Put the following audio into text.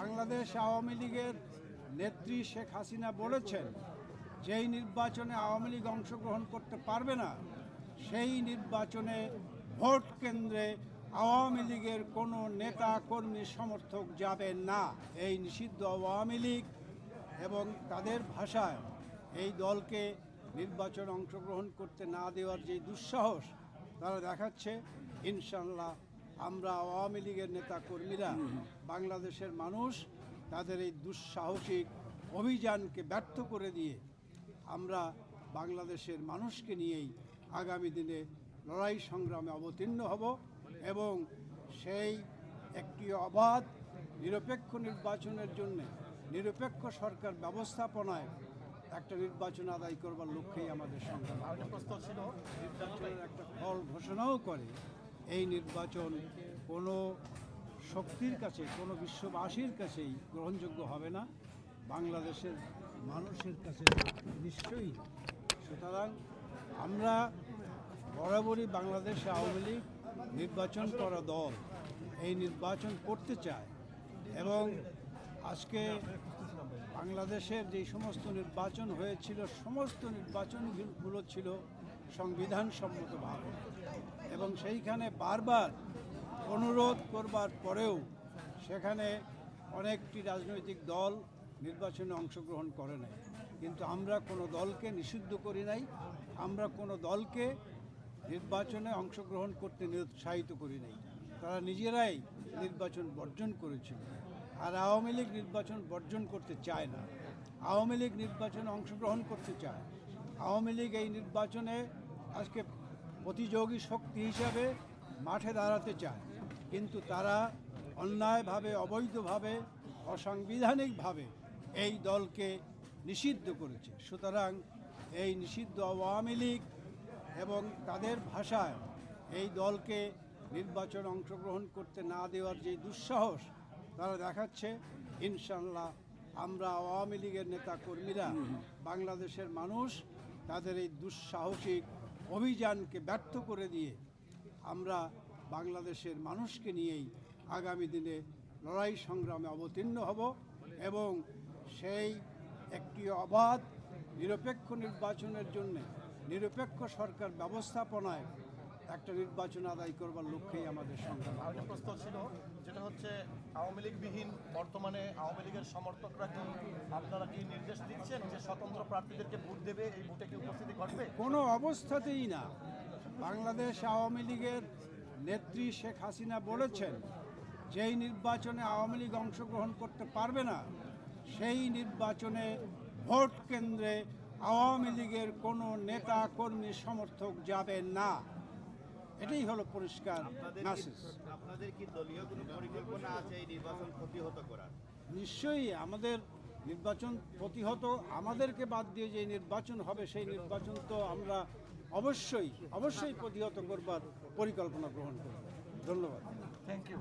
বাংলাদেশ আওয়ামী লীগের নেত্রী শেখ হাসিনা বলেছেন, যেই নির্বাচনে আওয়ামী লীগ অংশগ্রহণ করতে পারবে না, সেই নির্বাচনে ভোট কেন্দ্রে আওয়ামী লীগের কোনো নেতা কর্মী সমর্থক যাবেন না। এই নিষিদ্ধ আওয়ামী লীগ এবং তাদের ভাষায় এই দলকে নির্বাচন অংশগ্রহণ করতে না দেওয়ার যে দুঃসাহস, তারা দেখাচ্ছে ইনশাল্লাহ আমরা আওয়ামী লীগের নেতা কর্মীরা বাংলাদেশের মানুষ তাদের এই দুঃসাহসিক অভিযানকে ব্যর্থ করে দিয়ে আমরা বাংলাদেশের মানুষকে নিয়েই আগামী দিনে লড়াই সংগ্রামে অবতীর্ণ হব এবং সেই একটি অবাধ নিরপেক্ষ নির্বাচনের জন্য নিরপেক্ষ সরকার ব্যবস্থাপনায় একটা নির্বাচন আদায় করবার লক্ষ্যেই আমাদের সংগ্রাম। একটা ফল ঘোষণাও করে এই নির্বাচন কোনো শক্তির কাছে, কোনো বিশ্ববাসীর কাছেই গ্রহণযোগ্য হবে না। বাংলাদেশের মানুষের কাছে নিশ্চয়ই। সুতরাং আমরা বরাবরই বাংলাদেশ আওয়ামী লীগ নির্বাচন করা দল, এই নির্বাচন করতে চায় এবং আজকে বাংলাদেশের যে সমস্ত নির্বাচন হয়েছিল, সমস্ত নির্বাচনগুলো ছিল সংবিধান সম্মতভাবে এবং সেইখানে বারবার অনুরোধ করবার পরেও সেখানে অনেকটি রাজনৈতিক দল নির্বাচনে অংশগ্রহণ করে নাই। কিন্তু আমরা কোনো দলকে নিষিদ্ধ করি নাই, আমরা কোনো দলকে নির্বাচনে অংশগ্রহণ করতে নিরুৎসাহিত করি নাই। তারা নিজেরাই নির্বাচন বর্জন করেছিল। আর আওয়ামী লীগ নির্বাচন বর্জন করতে চায় না। আওয়ামী লীগ নির্বাচনে অংশগ্রহণ করতে চায়। আওয়ামী লীগ এই নির্বাচনে আজকে প্রতিযোগী শক্তি হিসাবে মাঠে দাঁড়াতে চায়। কিন্তু তারা অন্যায়ভাবে, অবৈধভাবে, অসাংবিধানিকভাবে এই দলকে নিষিদ্ধ করেছে। সুতরাং এই নিষিদ্ধ আওয়ামী লীগ এবং তাদের ভাষায় এই দলকে নির্বাচন অংশগ্রহণ করতে না দেওয়ার যে দুঃসাহস তারা দেখাচ্ছে ইনশাল্লাহ আমরা আওয়ামী লীগের নেতা কর্মীরা বাংলাদেশের মানুষ, তাদের এই দুঃসাহসিক অভিযানকে ব্যর্থ করে দিয়ে আমরা বাংলাদেশের মানুষকে নিয়েই আগামী দিনে লড়াই সংগ্রামে অবতীর্ণ হব এবং সেই একটি অবাধ, নিরপেক্ষ নির্বাচনের জন্য নিরপেক্ষ সরকার ব্যবস্থাপনায় একটা নির্বাচন আদায় করবার লক্ষ্যেই আমাদের সংগ্রাম। হচ্ছে আওয়ামী লীগবিহীন, বর্তমানে আওয়ামী লীগের সমর্থকরা কি আপনারা কি নির্দেশ দিচ্ছেন যে স্বতন্ত্র প্রার্থীদেরকে ভোট দেবে? এই ভোটে কি উপস্থিতি ঘটবে? কোনো অবস্থাতেই না। বাংলাদেশ আওয়ামী লীগের নেত্রী শেখ হাসিনা বলেছেন, যেই নির্বাচনে আওয়ামী লীগ অংশগ্রহণ করতে পারবে না, সেই নির্বাচনে ভোট কেন্দ্রে আওয়ামী লীগের কোনো নেতা, কর্মী, সমর্থক যাবেন না। এটাই হলো পরিষ্কার আপনাদের মেসেজ কি- আপনাদের কি দলীয় কোনো পরিকল্পনা আছে এই নির্বাচন প্রতিহত করার? নিশ্চয়ই আমাদের নির্বাচন প্রতিহত আমাদেরকে বাদ দিয়ে যে নির্বাচন হবে সেই নির্বাচন তো আমরা অবশ্যই অবশ্যই প্রতিহত করবার পরিকল্পনা গ্রহণ করব। ধন্যবাদ। Thank you